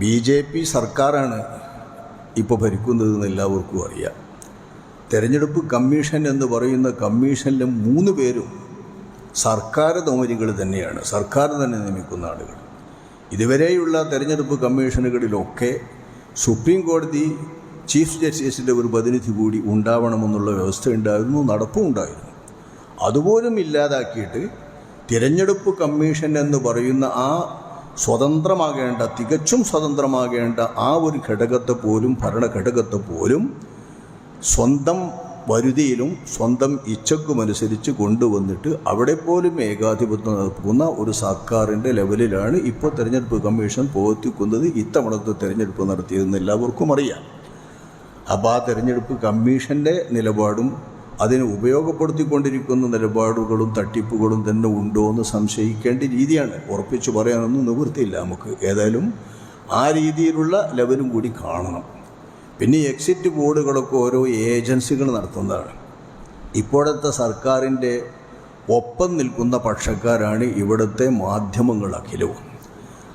B J P സർക്കാരാണ് ഇപ്പോൾ ഭരിക്കുന്നതെന്ന് എല്ലാവർക്കും അറിയാം. തെരഞ്ഞെടുപ്പ് കമ്മീഷൻ എന്ന് പറയുന്ന കമ്മീഷനിലെ മൂന്ന് പേരും സർക്കാർ തോമരികൾ തന്നെയാണ്. സർക്കാർ തന്നെ നിയമിക്കുന്ന ആളുകൾ. ഇതുവരെയുള്ള തെരഞ്ഞെടുപ്പ് കമ്മീഷനുകളിലൊക്കെ സുപ്രീം കോടതി ചീഫ് ജസ്റ്റിസിന്റെ ഒരു പ്രതിനിധി കൂടി ഉണ്ടാവണമെന്നുള്ള വ്യവസ്ഥ ഉണ്ടായിരുന്നു നടപ്പും ഉണ്ടായിരുന്നു. അതുപോലും ഇല്ലാതാക്കിയിട്ട് തിരഞ്ഞെടുപ്പ് കമ്മീഷൻ എന്ന് പറയുന്ന ആ സ്വതന്ത്രമാകേണ്ട തികച്ചും സ്വതന്ത്രമാകേണ്ട ആ ഒരു ഘടകത്തെ പോലും ഭരണഘടകത്തെ പോലും സ്വന്തം വരുതിയിലും സ്വന്തം ഇച്ഛക്കുമനുസരിച്ച് കൊണ്ടുവന്നിട്ട് അവിടെ പോലും ഏകാധിപത്യം നടക്കുന്ന ഒരു സർക്കാരിന്റെ ലെവലിലാണ് ഇപ്പോൾ തിരഞ്ഞെടുപ്പ് കമ്മീഷൻ പ്രവർത്തിക്കുന്നത്. ഇത്തവണത്തെ തിരഞ്ഞെടുപ്പ് നടത്തിയതെന്ന് എല്ലാവർക്കും അറിയാം. അപ്പോൾ ആ തിരഞ്ഞെടുപ്പ് കമ്മീഷന്റെ നിലപാടും അതിനെ ഉപയോഗപ്പെടുത്തിക്കൊണ്ടിരിക്കുന്ന നിലപാടുകളും തട്ടിപ്പുകളും തന്നെ ഉണ്ടോ എന്ന് സംശയിക്കേണ്ട രീതിയാണ്. ഉറപ്പിച്ചു പറയാനൊന്നും നിവൃത്തിയില്ല നമുക്ക്. ഏതായാലും ആ രീതിയിലുള്ള ലെവലും കൂടി കാണണം. പിന്നെ എക്സിറ്റ് ബോർഡുകളൊക്കെ ഓരോ ഏജൻസികൾ നടത്തുന്നതാണ്. ഇപ്പോഴത്തെ സർക്കാരിന്റെ ഒപ്പം നിൽക്കുന്ന പക്ഷക്കാരാണ് ഇവിടുത്തെ മാധ്യമങ്ങൾ അഖിലവും.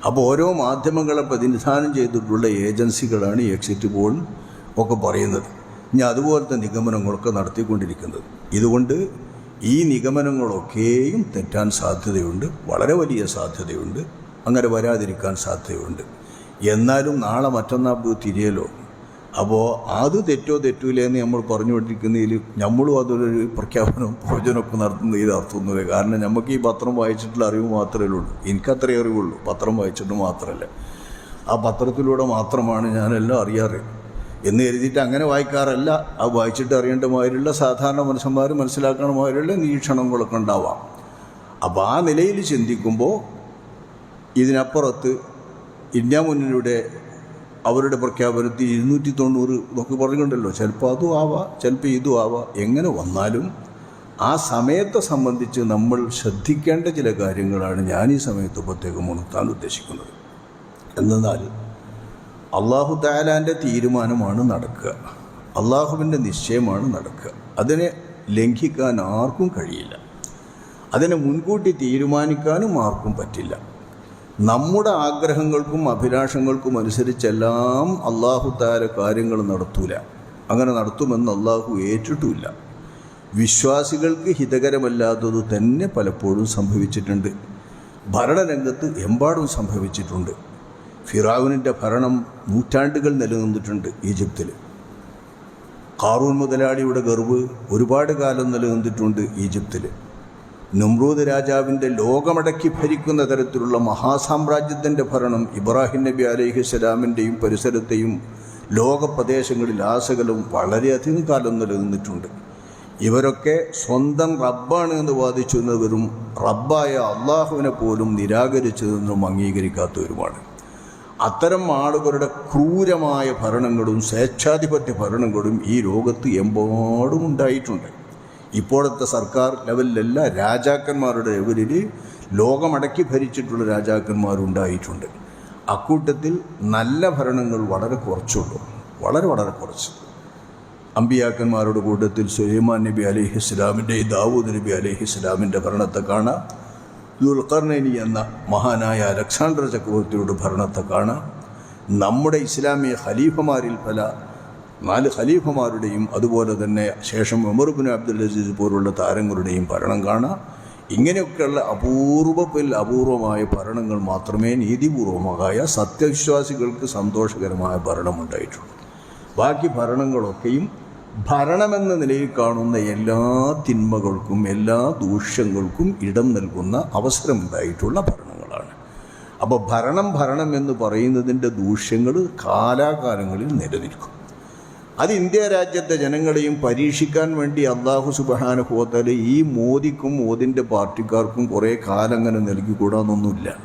അപ്പോൾ ഓരോ മാധ്യമങ്ങളെ പ്രതിനിധാനം ചെയ്തിട്ടുള്ള ഏജൻസികളാണ് എക്സിറ്റ് ബോർഡ് ഒക്കെ പറയുന്നത്. ഇനി അതുപോലത്തെ നിഗമനങ്ങളൊക്കെ നടത്തിക്കൊണ്ടിരിക്കുന്നത്. ഇതുകൊണ്ട് ഈ നിഗമനങ്ങളൊക്കെയും തെറ്റാൻ സാധ്യതയുണ്ട്. വളരെ വലിയ സാധ്യതയുണ്ട്. അങ്ങനെ വരാതിരിക്കാൻ സാധ്യതയുണ്ട്. എന്നാലും നാളെ മറ്റന്നാൾ തിരിയലോ? അപ്പോൾ അത് തെറ്റോ തെറ്റൂലെന്ന് നമ്മൾ പറഞ്ഞുകൊണ്ടിരിക്കുന്നതിൽ നമ്മളും അതൊരു പ്രഖ്യാപനവും പ്രവചനമൊക്കെ നടത്തുന്നതിൽ അർത്ഥമൊന്നുമില്ല. കാരണം നമുക്ക് ഈ പത്രം വായിച്ചിട്ടുള്ള അറിവ് മാത്രമേ ഉള്ളൂ. എനിക്കത്രേ അറിവുള്ളൂ. പത്രം വായിച്ചിട്ട് മാത്രമല്ല. ആ പത്രത്തിലൂടെ മാത്രമാണ് ഞാനെല്ലാം അറിയാറ്. എന്ന് കരുതിയിട്ട് അങ്ങനെ വായിക്കാറല്ല. അത് വായിച്ചിട്ട് അറിയേണ്ട മാതിരിയുള്ള സാധാരണ മനുഷ്യന്മാർ മനസ്സിലാക്കണ മാതിരിയുള്ള നിരീക്ഷണങ്ങളൊക്കെ ഉണ്ടാവാം. അപ്പോൾ ആ നിലയിൽ ചിന്തിക്കുമ്പോൾ ഇതിനപ്പുറത്ത് ഇന്ത്യ മുന്നിലൂടെ അവരുടെ പ്രഖ്യാപനത്തിൽ ഇരുന്നൂറ്റി തൊണ്ണൂറ് എന്നൊക്കെ പറഞ്ഞിട്ടുണ്ടല്ലോ. ചിലപ്പോൾ അതും ആവാം ചിലപ്പോൾ ഇതും ആവാം. എങ്ങനെ വന്നാലും ആ സമയത്തെ സംബന്ധിച്ച് നമ്മൾ ശ്രദ്ധിക്കേണ്ട ചില കാര്യങ്ങളാണ് ഞാൻ ഈ സമയത്ത് പ്രത്യേകം ഉണർത്താൻ ഉദ്ദേശിക്കുന്നത്. എന്നാൽ അള്ളാഹു താലാന്റെ തീരുമാനമാണ് നടക്കുക. അള്ളാഹുവിന്റെ നിശ്ചയമാണ് നടക്കുക. അതിനെ ലംഘിക്കാൻ ആർക്കും കഴിയില്ല. അതിനെ മുൻകൂട്ടി തീരുമാനിക്കാനും ആർക്കും പറ്റില്ല. നമ്മുടെ ആഗ്രഹങ്ങൾക്കും അഭിലാഷങ്ങൾക്കും അനുസരിച്ചെല്ലാം അള്ളാഹു താര കാര്യങ്ങൾ നടത്തൂല. അങ്ങനെ നടത്തുമെന്ന് അള്ളാഹു ഏറ്റിട്ടുമില്ല. വിശ്വാസികൾക്ക് ഹിതകരമല്ലാത്തത് തന്നെ പലപ്പോഴും സംഭവിച്ചിട്ടുണ്ട്. ഭരണരംഗത്ത് എമ്പാടും സംഭവിച്ചിട്ടുണ്ട്. ഫിറാവിനിന്റെ ഭരണം നൂറ്റാണ്ടുകൾ നിലനിന്നിട്ടുണ്ട് ഈജിപ്തിൽ. കാറൂൺ മുതലാളിയുടെ ഗർവ് ഒരുപാട് കാലം നിലനിന്നിട്ടുണ്ട് ഈജിപ്തിൽ. നമ്രൂദ് രാജാവിന്റെ ലോകമടക്കി ഭരിക്കുന്ന തരത്തിലുള്ള മഹാസാമ്രാജ്യത്തിന്റെ ഭരണം ഇബ്രാഹിം നബി അലൈഹിസ്സലാമിന്റെയും പരിസരത്തെയും ലോകപ്രദേശങ്ങളിൽ ആസകലം വളരെയധികം കാലം നിലനിന്നിട്ടുണ്ട്. ഇവരൊക്കെ സ്വന്തം റബ്ബാണ് എന്ന് വാദിച്ചിരുന്നവരും റബ്ബായ അള്ളാഹുവിനെ പോലും നിരാകരിച്ചതെന്നും അംഗീകരിക്കാത്തവരുമാണ്. അത്തരം ആളുകളുടെ ക്രൂരമായ ഭരണങ്ങളും സ്വേച്ഛാധിപത്യ ഭരണങ്ങളും ഈ ലോകത്ത് എമ്പാടും ഉണ്ടായിട്ടുണ്ട്. ഇപ്പോഴത്തെ സർക്കാർ ലെവലിലല്ല രാജാക്കന്മാരുടെ ലെവലിൽ ലോകമടക്കി ഭരിച്ചിട്ടുള്ള രാജാക്കന്മാരുണ്ടായിട്ടുണ്ട് അക്കൂട്ടത്തിൽ നല്ല ഭരണങ്ങൾ വളരെ കുറച്ചുള്ളൂ വളരെ വളരെ കുറച്ച്. അമ്പിയാക്കന്മാരുടെ കൂട്ടത്തിൽ സുലൈമാൻ നബി അലൈഹി ഇസ്ലാമിന്റെ ദാവൂദ് നബി അലൈഹി ഇസ്ലാമിന്റെ ഭരണത്തെ കാണാം. ദുൽഖർണനി എന്ന മഹാനായ അലക്സാണ്ടർ ചക്രവർത്തിയുടെ ഭരണത്തെ കാണാം. നമ്മുടെ ഇസ്ലാമിയ ഖലീഫമാരിൽ പല നാല് ഖലീഫമാരുടെയും അതുപോലെ തന്നെ ശേഷം ഉമർബിൻ അബ്ദുൽ അസീസ് പോലുള്ള താരങ്ങളുടെയും ഭരണം കാണാം. ഇങ്ങനെയൊക്കെയുള്ള അപൂർവത്തിൽ അപൂർവമായ ഭരണങ്ങൾ മാത്രമേ നീതിപൂർവമായ സത്യവിശ്വാസികൾക്ക് സന്തോഷകരമായ ഭരണമുണ്ടായിട്ടുള്ളൂ. ബാക്കി ഭരണങ്ങളൊക്കെയും ഭരണമെന്ന നിലയിൽ കാണുന്ന എല്ലാ തിന്മകൾക്കും എല്ലാ ദൂഷ്യങ്ങൾക്കും ഇടം നൽകുന്ന അവസരമുണ്ടായിട്ടുള്ള ഭരണങ്ങളാണ്. അപ്പോൾ ഭരണം ഭരണം എന്ന് പറയുന്നതിന്റെ ദൂഷ്യങ്ങൾ കാലാകാലങ്ങളിൽ നിലനിൽക്കും. അത് ഇന്ത്യ രാജ്യത്തെ ജനങ്ങളെയും പരീക്ഷിക്കാൻ വേണ്ടി അള്ളാഹു സുബഹാനുഭവത്താൽ ഈ മോദിക്കും മോദിന്റെ പാർട്ടിക്കാർക്കും കുറേ കാലം അങ്ങനെ നൽകിക്കൂടാന്നൊന്നുമില്ല.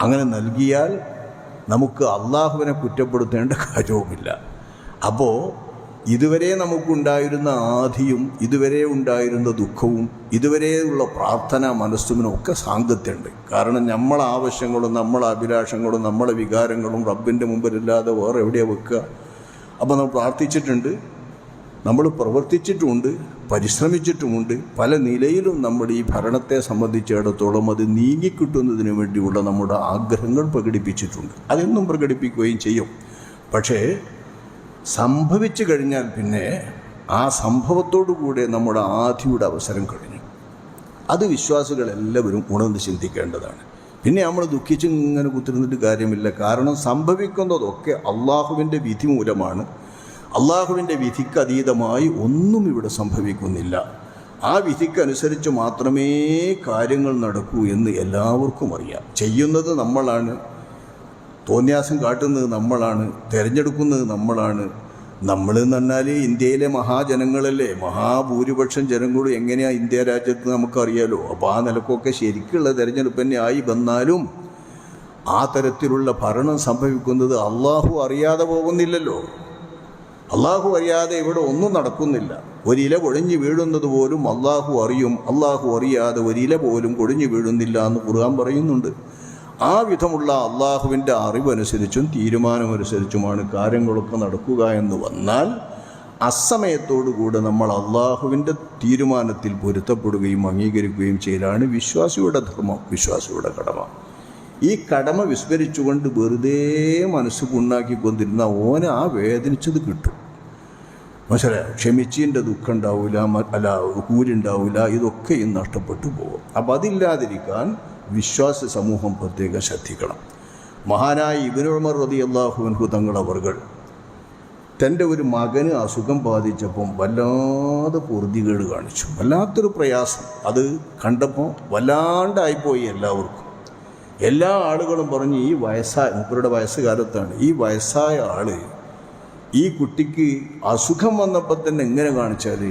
അങ്ങനെ നൽകിയാൽ നമുക്ക് അള്ളാഹുവിനെ കുറ്റപ്പെടുത്തേണ്ട കാര്യവുമില്ല. അപ്പോൾ ഇതുവരെ നമുക്കുണ്ടായിരുന്ന ആധിയും ഇതുവരെ ഉണ്ടായിരുന്ന ദുഃഖവും ഇതുവരെയുള്ള പ്രാർത്ഥന മനസ്സുമിനും ഒക്കെ സാങ്കത്യമുണ്ട് കാരണം നമ്മളെ ആവശ്യങ്ങളും നമ്മളെ അഭിലാഷങ്ങളും നമ്മളെ വികാരങ്ങളും റബ്ബിന്റെ മുമ്പിലില്ലാതെ വേറെ എവിടെയാണ് വെക്കുക? അപ്പോൾ നമ്മൾ പ്രാർത്ഥിച്ചിട്ടുണ്ട്. നമ്മൾ പ്രവർത്തിച്ചിട്ടുമുണ്ട് പരിശ്രമിച്ചിട്ടുമുണ്ട്. പല നിലയിലും നമ്മുടെ ഈ ഭരണത്തെ സംബന്ധിച്ചിടത്തോളം അത് നീങ്ങിക്കിട്ടുന്നതിന് വേണ്ടിയുള്ള നമ്മുടെ ആഗ്രഹങ്ങൾ പ്രകടിപ്പിച്ചിട്ടുണ്ട്. അതെന്നും പ്രകടിപ്പിക്കുകയും ചെയ്യും. പക്ഷേ സംഭവിച്ചു കഴിഞ്ഞാൽ പിന്നെ ആ സംഭവത്തോടു കൂടെ നമ്മുടെ ആധിയുടെ അവസരം കഴിഞ്ഞു. അത് വിശ്വാസികളെല്ലാവരും ഉണർന്ന് ചിന്തിക്കേണ്ടതാണ്. പിന്നെ നമ്മൾ ദുഃഖിച്ച് ഇങ്ങനെ കുത്തിരുന്നിട്ട് കാര്യമില്ല. കാരണം സംഭവിക്കുന്നതൊക്കെ അള്ളാഹുവിന്റെ വിധി മൂലമാണ്. അള്ളാഹുവിന്റെ വിധിക്ക് അതീതമായി ഒന്നും ഇവിടെ സംഭവിക്കുന്നില്ല. ആ വിധിക്കനുസരിച്ച് മാത്രമേ കാര്യങ്ങൾ നടക്കൂ എന്ന് എല്ലാവർക്കും അറിയാം. ചെയ്യുന്നത് നമ്മളാണ്. തോന്യാസം കാട്ടുന്നത് നമ്മളാണ് തിരഞ്ഞെടുക്കുന്നത് നമ്മളാണ്. നമ്മൾ എന്ന് പറഞ്ഞാൽ ഇന്ത്യയിലെ മഹാജനങ്ങളല്ലേ? മഹാഭൂരിപക്ഷം ജനങ്ങളും എങ്ങനെയാണ് ഇന്ത്യ രാജ്യത്ത് നമുക്കറിയാലോ? അപ്പോൾ ആ നിലക്കൊക്കെ ശരിക്കുള്ള തിരഞ്ഞെടുപ്പ് തന്നെ ആയി വന്നാലും ആ തരത്തിലുള്ള ഭരണം സംഭവിക്കുന്നത് അള്ളാഹു അറിയാതെ പോകുന്നില്ലല്ലോ. അള്ളാഹു അറിയാതെ ഇവിടെ ഒന്നും നടക്കുന്നില്ല. ഒരില കൊഴിഞ്ഞു വീഴുന്നത് പോലും അള്ളാഹു അറിയും. അള്ളാഹു അറിയാതെ ഒരില പോലും കൊഴിഞ്ഞു വീഴുന്നില്ല എന്ന് ഖുർആൻ പറയുന്നുണ്ട്. ആ വിധമുള്ള അള്ളാഹുവിന്റെ അറിവനുസരിച്ചും തീരുമാനമനുസരിച്ചുമാണ് കാര്യങ്ങളൊക്കെ നടക്കുക എന്ന് വന്നാൽ അസമയത്തോടുകൂടെ നമ്മൾ അള്ളാഹുവിന്റെ തീരുമാനത്തിൽ പൊരുത്തപ്പെടുകയും അംഗീകരിക്കുകയും ചെയ്യലാണ് വിശ്വാസിയുടെ ധർമ്മം വിശ്വാസിയുടെ കടമ. ഈ കടമ വിസ്മരിച്ചുകൊണ്ട് വെറുതെ മനസ്സ് പുണ്ണാക്കിക്കൊണ്ടിരുന്ന ഓന് ആ വേദനിച്ചത് കിട്ടും. മനസ്സിലായോ ക്ഷമിച്ചതിന്റെ ദുഃഖം ഉണ്ടാവില്ല അല്ല കൂരുണ്ടാവില്ല ഇതൊക്കെയും നഷ്ടപ്പെട്ടു പോകും. അപ്പം അതില്ലാതിരിക്കാൻ വിശ്വാസ സമൂഹം പ്രത്യേകം ശ്രദ്ധിക്കണം. മഹാനായ ഇബിനുമർ റതി അള്ളാഹുവിൻഹു തങ്ങളവർകൾ തന്റെ ഒരു മകന് അസുഖം ബാധിച്ചപ്പം വല്ലാതെ പൊറുതികേട് കാണിച്ചു. വല്ലാത്തൊരു പ്രയാസം. അത് കണ്ടപ്പോൾ വല്ലാണ്ടായിപ്പോയി എല്ലാവർക്കും. എല്ലാ ആളുകളും പറഞ്ഞ് ഈ വയസ്സായ മൂപ്പരുടെ വയസ്സുകാലത്താണ്. ഈ വയസ്സായ ആൾ ഈ കുട്ടിക്ക് അസുഖം വന്നപ്പോൾ തന്നെ എങ്ങനെ കാണിച്ചാൽ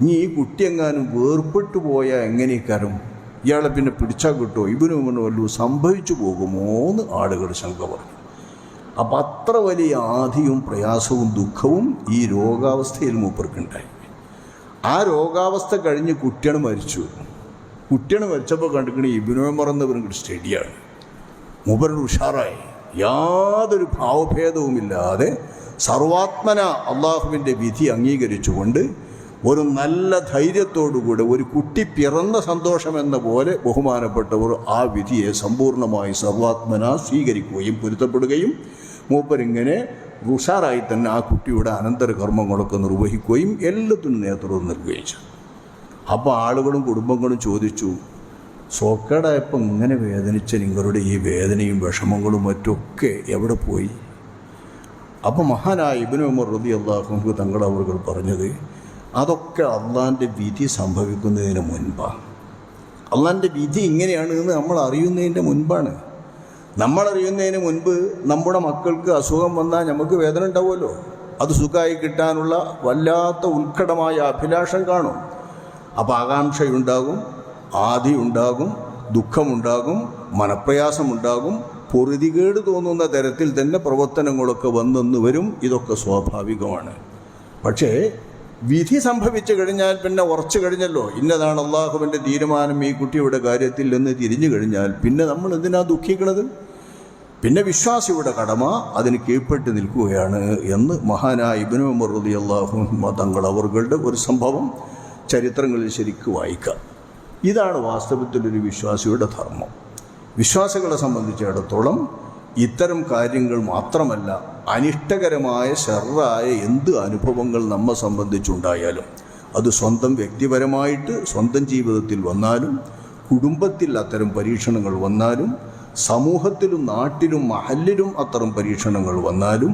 ഇനി ഈ കുട്ടി എങ്ങാനും വേർപെട്ടു പോയാൽ എങ്ങനെയൊക്കാരും ഇയാളെ പിന്നെ പിടിച്ചാൽ കിട്ടുമോ? ഇവനും ഇവനും വല്ലതും സംഭവിച്ചു പോകുമോ എന്ന് ആളുകൾ ശങ്ക പറഞ്ഞു. അപ്പം അത്ര വലിയ ആധിയും പ്രയാസവും ദുഃഖവും ഈ രോഗാവസ്ഥയിൽ മൂപ്പർക്കുണ്ടായി ആ രോഗാവസ്ഥ കഴിഞ്ഞ് കുട്ടിയാണ് മരിച്ചു. കുട്ടിയാണ് മരിച്ചപ്പോൾ കണ്ടിക്കണ ഇബിനോ മറന്നവരും സ്റ്റഡിയാണ് മൂപ്പരുടെ ഉഷാറായി. യാതൊരു ഭാവഭേദവുമില്ലാതെ സർവാത്മന അള്ളാഹുവിന്റെ വിധി അംഗീകരിച്ചുകൊണ്ട് ഒരു നല്ല ധൈര്യത്തോടുകൂടെ ഒരു കുട്ടി പിറന്ന സന്തോഷം എന്ന പോലെ ബഹുമാനപ്പെട്ടവർ ആ വിധിയെ സമ്പൂർണമായി സർവാത്മന സ്വീകരിക്കുകയും പൊരുത്തപ്പെടുകയും മൂപ്പരിങ്ങനെ ഉഷാറായി തന്നെ ആ കുട്ടിയുടെ അനന്തരകർമ്മങ്ങളൊക്കെ നിർവഹിക്കുകയും എല്ലാത്തിനും നേതൃത്വം നൽകുകയും ചെയ്തു. അപ്പോൾ ആളുകളും കുടുംബങ്ങളും ചോദിച്ചു സോക്കേടായപ്പം ഇങ്ങനെ വേദനിച്ച നിങ്ങളുടെ ഈ വേദനയും വിഷമങ്ങളും മറ്റൊക്കെ എവിടെ പോയി? അപ്പോൾ മഹാനായ ഇബിനു ഉമർ റതി അള്ളാഹുക്ക് തങ്ങളവർ പറഞ്ഞത് അതൊക്കെ അള്ളാന്റെ വിധി സംഭവിക്കുന്നതിന് മുൻപാണ് അള്ളാന്റെ വിധി ഇങ്ങനെയാണ് എന്ന് നമ്മൾ അറിയുന്നതിന്റെ മുൻപാണ്. നമ്മളറിയുന്നതിന് മുൻപ് നമ്മുടെ മക്കൾക്ക് അസുഖം വന്നാൽ നമുക്ക് വേദന ഉണ്ടാവുമല്ലോ. അത് സുഖമായി കിട്ടാനുള്ള വല്ലാത്ത ഉത്കടമായ അഭിലാഷം കാണും. അപ്പോൾ ആകാംക്ഷയുണ്ടാകും ആദി ഉണ്ടാകും ദുഃഖമുണ്ടാകും മനപ്രയാസമുണ്ടാകും പൊറുതികേട് തോന്നുന്ന തരത്തിൽ തന്നെ പ്രവർത്തനങ്ങളൊക്കെ വന്നെന്ന് വരും. ഇതൊക്കെ സ്വാഭാവികമാണ്. പക്ഷേ വിധി സംഭവിച്ചു കഴിഞ്ഞാൽ പിന്നെ ഉറച്ചു കഴിഞ്ഞല്ലോ. ഇന്നതാണ് അള്ളാഹുവിന്റെ തീരുമാനം ഈ കുട്ടിയുടെ കാര്യത്തിൽ എന്ന് തിരിഞ്ഞു കഴിഞ്ഞാൽ പിന്നെ നമ്മൾ എന്തിനാ ദുഃഖിക്കണത്? പിന്നെ വിശ്വാസിയുടെ കടമ അതിന് കീഴ്പ്പെട്ട് നിൽക്കുകയാണ് എന്ന് മഹാനായ ഇബിനു മറുതി അള്ളാഹു തങ്ങൾ അവരുടെ ഒരു സംഭവം ചരിത്രങ്ങളിൽ ശരിക്കും വായിക്കാം. ഇതാണ് വാസ്തവത്തിലൊരു വിശ്വാസിയുടെ ധർമ്മം. വിശ്വാസികളെ സംബന്ധിച്ചിടത്തോളം ഇത്തരം കാര്യങ്ങൾ മാത്രമല്ല അനിഷ്ടകരമായ ഷെറായ എന്ത് അനുഭവങ്ങൾ നമ്മെ സംബന്ധിച്ചുണ്ടായാലും അത് സ്വന്തം വ്യക്തിപരമായിട്ട് സ്വന്തം ജീവിതത്തിൽ വന്നാലും കുടുംബത്തിൽ അത്തരം പരീക്ഷണങ്ങൾ വന്നാലും സമൂഹത്തിലും നാട്ടിലും മഹല്ലിലും അത്തരം പരീക്ഷണങ്ങൾ വന്നാലും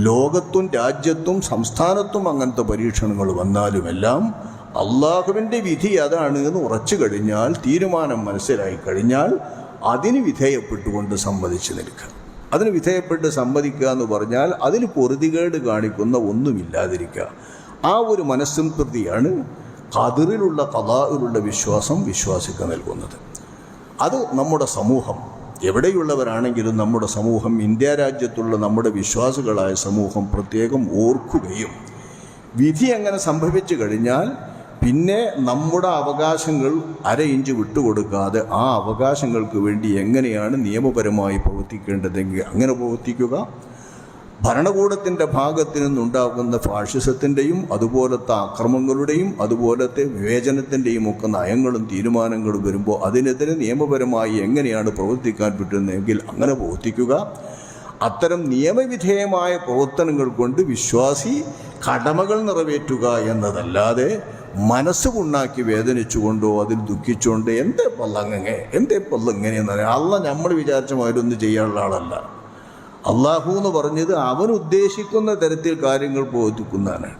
ലോകത്തും രാജ്യത്തും സംസ്ഥാനത്തും അങ്ങനത്തെ പരീക്ഷണങ്ങൾ വന്നാലുമെല്ലാം അള്ളാഹുവിന്റെ വിധി അതാണ് എന്ന് ഉറച്ചു കഴിഞ്ഞാൽ തീരുമാനം മനസ്സിലായി കഴിഞ്ഞാൽ അതിന് വിധേയപ്പെട്ടുകൊണ്ട് സമ്മതിച്ചു നിൽക്കുക. അതിന് വിധേയപ്പെട്ട് സമ്മതിക്കുക എന്ന് പറഞ്ഞാൽ അതിന് പൊറുതികേട് കാണിക്കുന്ന ഒന്നുമില്ലാതിരിക്കുക. ആ ഒരു മനസ്സംതൃപ്തിയാണ് കതിറിലുള്ള കഥാറിലുള്ള വിശ്വാസം വിശ്വാസിക്ക് നൽകുന്നത്. അത് നമ്മുടെ സമൂഹം എവിടെയുള്ളവരാണെങ്കിലും നമ്മുടെ സമൂഹം ഇന്ത്യ രാജ്യത്തുള്ള നമ്മുടെ വിശ്വാസികളായ സമൂഹം പ്രത്യേകം ഓർക്കുകയും വിധി അങ്ങനെ സംഭവിച്ചു കഴിഞ്ഞാൽ പിന്നെ നമ്മുടെ അവകാശങ്ങൾ അര ഇഞ്ച് വിട്ടുകൊടുക്കാതെ ആ അവകാശങ്ങൾക്ക് വേണ്ടി എങ്ങനെയാണ് നിയമപരമായി പ്രവർത്തിക്കേണ്ടതെങ്കിൽ അങ്ങനെ പ്രവർത്തിക്കുക. ഭരണകൂടത്തിന്റെ ഭാഗത്തു നിന്നുണ്ടാകുന്ന ഫാഷിസത്തിന്റെയും അതുപോലത്തെ അക്രമങ്ങളുടെയും അതുപോലത്തെ വിവേചനത്തിന്റെയും ഒക്കെ നയങ്ങളും തീരുമാനങ്ങളും വരുമ്പോൾ അതിനെതിരെ നിയമപരമായി എങ്ങനെയാണ് പ്രവർത്തിക്കാൻ പറ്റുന്നതെങ്കിൽ അങ്ങനെ പ്രവർത്തിക്കുക. അത്തരം നിയമവിധേയമായ പ്രവർത്തനങ്ങൾ കൊണ്ട് വിശ്വാസി കടമകൾ നിറവേറ്റുക എന്നതല്ലാതെ മനസ്സുകൊണ്ടാക്കി വേദനിച്ചുകൊണ്ടോ അതിൽ ദുഃഖിച്ചുകൊണ്ടോ എന്തേ പല്ലങ്ങനെ എന്തേ പല്ലങ്ങനെയെന്ന് പറയാം അല്ല നമ്മൾ വിചാരിച്ച മാതിരൊന്നും ചെയ്യാനുള്ള ആളല്ല. അള്ളാഹു എന്ന് പറഞ്ഞത് അവൻ ഉദ്ദേശിക്കുന്ന തരത്തിൽ കാര്യങ്ങൾ ബോധിക്കുന്നതാണ്.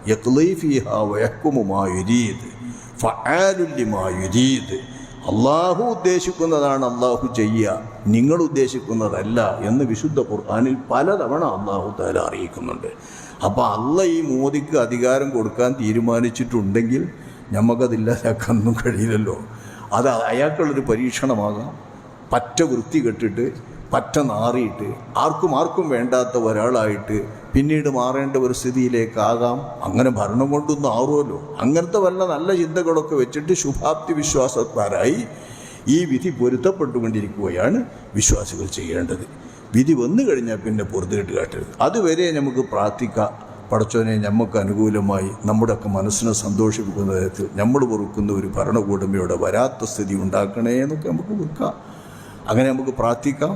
അള്ളാഹു ഉദ്ദേശിക്കുന്നതാണ് അള്ളാഹു ചെയ്യുക നിങ്ങൾ ഉദ്ദേശിക്കുന്നതല്ല എന്ന് വിശുദ്ധ ഖുർആാനിൽ പലതവണ അള്ളാഹു താല അറിയിക്കുന്നുണ്ട്. അപ്പോൾ അല്ല ഈ മോദിക്ക് അധികാരം കൊടുക്കാൻ തീരുമാനിച്ചിട്ടുണ്ടെങ്കിൽ നമുക്കതില്ലാതാക്കാനൊന്നും കഴിയില്ലല്ലോ. അത് അയാൾക്കുള്ളൊരു പരീക്ഷണമാകാം. പറ്റ വൃത്തി കെട്ടിട്ട് പറ്റ നാറിയിട്ട് ആർക്കും ആർക്കും വേണ്ടാത്ത ഒരാളായിട്ട് പിന്നീട് മാറേണ്ട ഒരു സ്ഥിതിയിലേക്കാകാം. അങ്ങനെ ഭരണം കൊണ്ടൊന്നും ആറുമല്ലോ. അങ്ങനത്തെ വല്ല നല്ല ചിന്തകളൊക്കെ വെച്ചിട്ട് ശുഭാപ്തി വിശ്വാസക്കാരായി ഈ വിധി പൊരുത്തപ്പെട്ടുകൊണ്ടിരിക്കുകയാണ് വിശ്വാസികൾ ചെയ്യേണ്ടത്. വിധി വന്നു കഴിഞ്ഞാൽ പിന്നെ പൊറുതിട്ട് കാട്ടരുത്. അതുവരെ നമുക്ക് പ്രാർത്ഥിക്കാം പടച്ചോനെ നമുക്ക് അനുകൂലമായി നമ്മുടെയൊക്കെ മനസ്സിനെ സന്തോഷിപ്പിക്കുന്ന തരത്തിൽ നമ്മൾ പൊറുക്കുന്ന ഒരു ഭരണകൂടമയുടെ വരാത്ത സ്ഥിതി ഉണ്ടാക്കണേ എന്നൊക്കെ നമുക്ക് വെക്കാം. അങ്ങനെ നമുക്ക് പ്രാർത്ഥിക്കാം.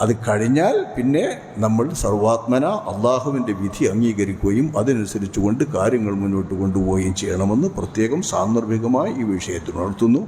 അത് കഴിഞ്ഞാൽ പിന്നെ നമ്മൾ സർവാത്മന അള്ളാഹുവിന്റെ വിധി അംഗീകരിക്കുകയും അതിനനുസരിച്ചുകൊണ്ട് കാര്യങ്ങൾ മുന്നോട്ട് കൊണ്ടുപോവുകയും ചെയ്യണമെന്ന് പ്രത്യേകം സാന്ദർഭികമായി ഈ വിഷയത്തിൽ ഉണർത്തുന്നു.